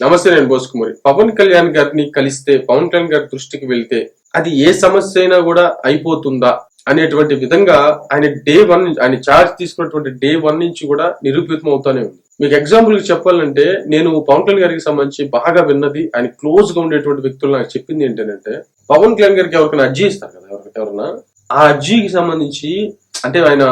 నమస్తే నేను బోస్ కుమారి. పవన్ కళ్యాణ్ గారిని కలిస్తే పవన్ కళ్యాణ్ గారి దృష్టికి వెళ్తే అది ఏ సమస్య అయినా కూడా అయిపోతుందా అనేటువంటి విధంగా ఆయన డే వన్ ఆయన చార్జ్ తీసుకున్నటువంటి డే వన్ నుంచి కూడా నిరూపితం అవుతానే ఉంది. మీకు ఎగ్జాంపుల్ చెప్పాలంటే నేను పవన్ కళ్యాణ్ గారికి సంబంధించి బాగా విన్నది ఆయన క్లోజ్గా ఉండేటువంటి వ్యక్తులు నాకు చెప్పింది ఏంటంటే పవన్ కళ్యాణ్ గారికి ఎవరికైనా అర్జీ ఇస్తారు కదా ఎవరికి ఎవరన్నా? ఆ అర్జీకి సంబంధించి అంటే ఆయన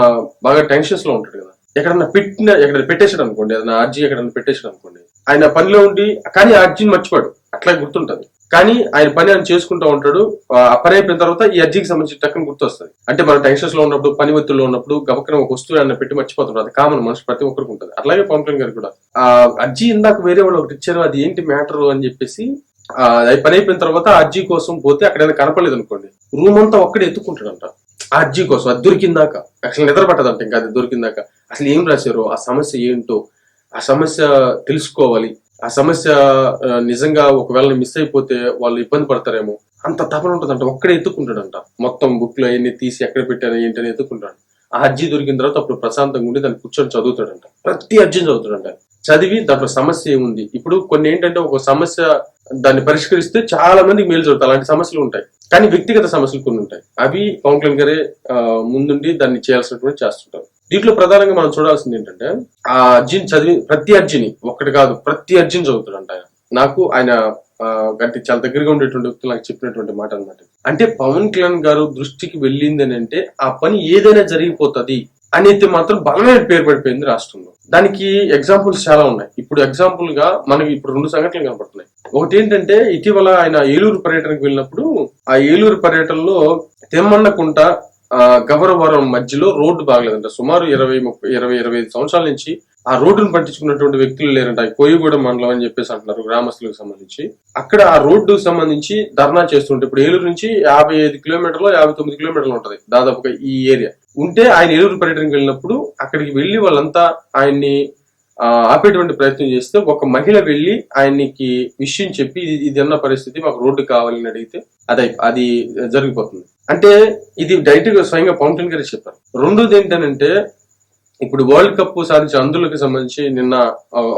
బాగా టెన్షన్స్లో ఉంటాడు కదా. ఎక్కడన్నా పెట్టిన ఎక్కడ పెట్టేశాడు అనుకోండి ఏదైనా అర్జీ ఎక్కడన్నా పెట్టేశాడు అనుకోండి ఆయన పనిలో ఉండి కానీ ఆ అర్జీని మర్చిపోడు. అట్లా గుర్తుంటది. కానీ ఆయన పని ఆయన చేసుకుంటూ ఉంటాడు. ఆ పని అయిపోయిన తర్వాత ఈ అర్జీకి సంబంధించి టక్కన గుర్తొస్తుంది. అంటే మన టెన్షన్స్లో ఉన్నప్పుడు పని ఒత్తిడిలో ఉన్నప్పుడు గబక్కన ఒక వస్తువు ఆయన పెట్టి మర్చిపోతుంటాడు అది కామన్ మనిషి ప్రతి ఒక్కరికి ఉంటుంది. అట్లాగే పవన్ కళ్యాణ్ గారు కూడా. ఆ అర్జీ ఇందాక వేరే వాళ్ళు ఒకటి ఇచ్చారు అది ఏంటి మ్యాటర్ అని చెప్పేసి ఆ, అది పని అయిపోయిన తర్వాత అర్జీ కోసం పోతే అక్కడ ఏదైనా కనపడలేదు అనుకోండి రూమ్ అంతా ఒక్కడే ఎత్తుకుంటాడంట ఆ కోసం అది దొరికిందాక. అసలు నిద్ర పట్టదంట ఇంకా అది దొరికిందాక. అసలు ఏం రాశారు ఆ సమస్య ఏంటో ఆ సమస్య తెలుసుకోవాలి. ఆ సమస్య నిజంగా ఒకవేళ మిస్ అయిపోతే వాళ్ళు ఇబ్బంది పడతారేమో. అంత తపన ఉంటుందంట ఒక్కడే ఎత్తుకుంటాడంట. మొత్తం బుక్లో అవన్నీ తీసి ఎక్కడ పెట్టాను ఏంటని ఎత్తుకుంటాడు. ఆ అర్జీ దొరికిన తర్వాత అప్పుడు ప్రశాంతంగా ఉండి దాన్ని కూర్చొని చదువుతాడంట. ప్రతి అర్జీని చదువుతాడంట. చదివి దాంట్లో సమస్య ఏముంది? ఇప్పుడు కొన్ని ఏంటంటే ఒక సమస్య దాన్ని పరిష్కరిస్తే చాలా మందికి మేలు జరుగుతాయి. అలాంటి సమస్యలు ఉంటాయి. కానీ వ్యక్తిగత సమస్యలు కొన్ని ఉంటాయి. అవి పవన్ కళ్యాణ్ గారే ఆ, ముందుండి దాన్ని చేయాల్సినటువంటి చేస్తుంటారు. దీంట్లో ప్రధానంగా మనం చూడాల్సింది ఏంటంటే ఆ అర్జున్ చదివి ప్రతి అర్జుని ఒక్కటి కాదు ప్రతి అర్జున్ చదువుతాడంట ఆయన. నాకు ఆయన గట్టి చాలా దగ్గరగా ఉండేటువంటి వ్యక్తులు నాకు చెప్పినటువంటి మాట అన్నమాట. అంటే పవన్ కళ్యాణ్ గారు దృష్టికి వెళ్ళింది అని అంటే ఆ పని ఏదైనా జరిగిపోతుంది. అని అయితే మాత్రం బలమైన పేరు పడిపోయింది రాష్ట్రంలో. దానికి ఎగ్జాంపుల్స్ చాలా ఉన్నాయి. ఇప్పుడు ఎగ్జాంపుల్గా మనకి ఇప్పుడు రెండు సంఘటనలు కనపడుతున్నాయి. ఒకటి ఏంటంటే ఇటీవల ఆయన ఏలూరు పర్యటనకు వెళ్ళినప్పుడు ఆ ఏలూరు పర్యటనలో తెమ్మన్నకుంట ఆ, గవరవరం మధ్యలో రోడ్డు బాగలేదంట. సుమారు ఇరవై ముప్పై ఇరవై ఇరవై ఐదు సంవత్సరాల నుంచి ఆ రోడ్డును పట్టించుకున్నటువంటి వ్యక్తులు లేరంట. ఈ కోయిగూడ మండలం అని చెప్పేసి అంటున్నారు గ్రామస్తులకు సంబంధించి. అక్కడ ఆ రోడ్డుకు సంబంధించి ధర్నా చేస్తుంటే ఇప్పుడు ఏలూరు నుంచి యాభై ఐదు కిలోమీటర్లు యాభై తొమ్మిది కిలోమీటర్లు ఉంటది. దాదాపుగా ఈ ఏరియా. ఉంటే ఆయన ఏలూరు పర్యటనకు వెళ్ళినప్పుడు అక్కడికి వెళ్ళి వాళ్ళంతా ఆయన్ని ఆపేటువంటి ప్రయత్నం చేస్తే ఒక మహిళ వెళ్ళి ఆయనకి విషయం చెప్పి ఇది ఇది అన్న పరిస్థితి మాకు రోడ్డు కావాలని అడిగితే అదే అది జరిగిపోతుంది. అంటే ఇది డైరెక్ట్గా స్వయంగా పవన్ కళ్యాణ్ గారే చెప్పారు. రెండోది ఏంటంటే ఇప్పుడు వరల్డ్ కప్ సాధించిన అందులోకి సంబంధించి నిన్న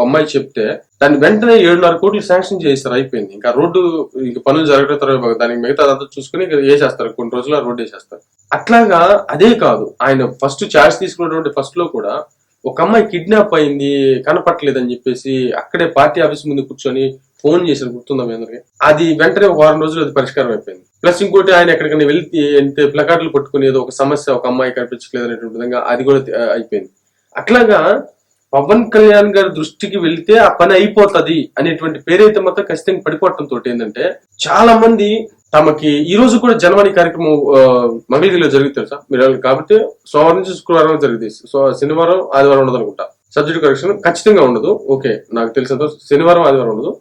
అమ్మాయి చెప్తే దాన్ని వెంటనే ఏడున్నర కోట్లు శాంక్షన్ చేస్తారు అయిపోయింది. ఇంకా రోడ్డు ఇంకా పనులు తర్వాత దానికి మిగతా అంతా చూసుకుని వేసేస్తారు కొన్ని రోజులు రోడ్డు వేసేస్తారు. అట్లాగా అదే కాదు ఆయన ఫస్ట్ ఛార్జ్ తీసుకున్నటువంటి ఫస్ట్లో కూడా ఒక అమ్మాయి కిడ్నాప్ అయింది కనపట్లేదని చెప్పేసి అక్కడే పార్టీ ఆఫీస్ ముందు కూర్చొని ఫోన్ చేశారు గుర్తుందా మీ అందరికి? అది వెంటనే ఒక వారం రోజులు అది పరిష్కారం అయిపోయింది. ప్లస్ ఇంకోటి ఆయన ఎక్కడికైనా వెళ్తే అంటే ప్లకార్డులు పట్టుకుని ఏదో ఒక సమస్య ఒక అమ్మాయి కనిపించలేదు అనేటువంటి విధంగా అది కూడా అయిపోయింది. అట్లాగా పవన్ కళ్యాణ్ గారి దృష్టికి వెళ్తే ఆ పని అయిపోతది అనేటువంటి పేరైతే మాత్రం ఖచ్చితంగా పడిపోవటం తోటి ఏంటంటే చాలా మంది తమకి ఈ రోజు కూడా జనవాణి కార్యక్రమం మంగళగిరిలో జరుగుతుంది సార్ మీరు కాబట్టి సోమవారం నుంచి శుక్రవారం జరిగింది. సో శనివారం ఆదివారం ఉండదు అనుకుంటా సబ్జెక్ట్ కరెక్షన్ ఖచ్చితంగా ఉండదు. ఓకే నాకు తెలిసినంత శనివారం ఆదివారం ఉండదు.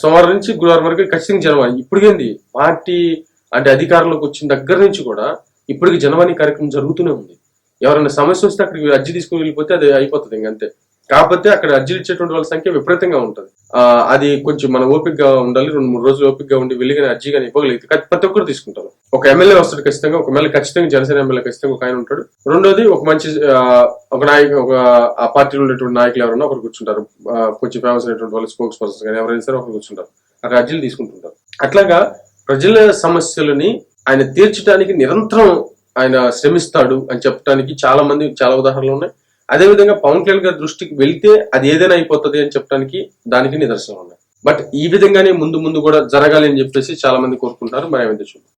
సోమవారం నుంచి గురువారం వరకు ఖచ్చితంగా జనవాణి ఇప్పటికేంది పార్టీ అంటే అధికారంలోకి వచ్చిన దగ్గర నుంచి కూడా ఇప్పటికి జనవాణి కార్యక్రమం జరుగుతూనే ఉంది. ఎవరైనా సమస్య వస్తే అక్కడికి అర్జీ తీసుకుని వెళ్ళిపోతే అది అయిపోతుంది ఇంకంతే కాకపోతే అక్కడ అర్జీలు ఇచ్చేటువంటి వాళ్ళ సంఖ్య విపరీతంగా ఉంటుంది. ఆ, అది కొంచెం మన ఓపికగా ఉండాలి. రెండు మూడు రోజులు ఓపికగా ఉండి వెళ్ళిగానే అర్జీ కానీ ఇవ్వగలిగితే ప్రతి ఒక్కరు తీసుకుంటారు. ఒక ఎమ్మెల్యే వస్తాడు ఖచ్చితంగా ఒక ఎమ్మెల్యే ఖచ్చితంగా జనసేన ఎమ్మెల్యే ఖచ్చితంగా ఒక ఆయన ఉంటాడు. రెండోది ఒక మంచి ఆ, ఒక నాయక ఒక ఆ పార్టీలో ఉండేటువంటి నాయకులు ఎవరైనా ఒకరు కూర్చుంటారు. కొంచెం ఫేమస్ అయినటువంటి వాళ్ళు స్పోక్స్ పర్సన్స్ కానీ ఎవరైనా సరే ఒకరు కూర్చుంటారు. అక్కడ అర్జీలు తీసుకుంటుంటారు. అట్లాగా ప్రజల సమస్యలని ఆయన తీర్చడానికి నిరంతరం ఆయన శ్రమిస్తాడు అని చెప్పడానికి చాలా మంది చాలా ఉదాహరణలు ఉన్నాయి. అదే విధంగా పవన్ కళ్యాణ్ గారి దృష్టికి వెళ్తే అది ఏదైనా అయిపోతుంది అని చెప్పడానికి దానికి నిదర్శనం ఉన్నాయి. బట్ ఈ విధంగానే ముందు ముందు కూడా జరగాలి అని చెప్పేసి చాలా మంది కోరుకుంటారు మరి ఏమైతే చూద్దాం.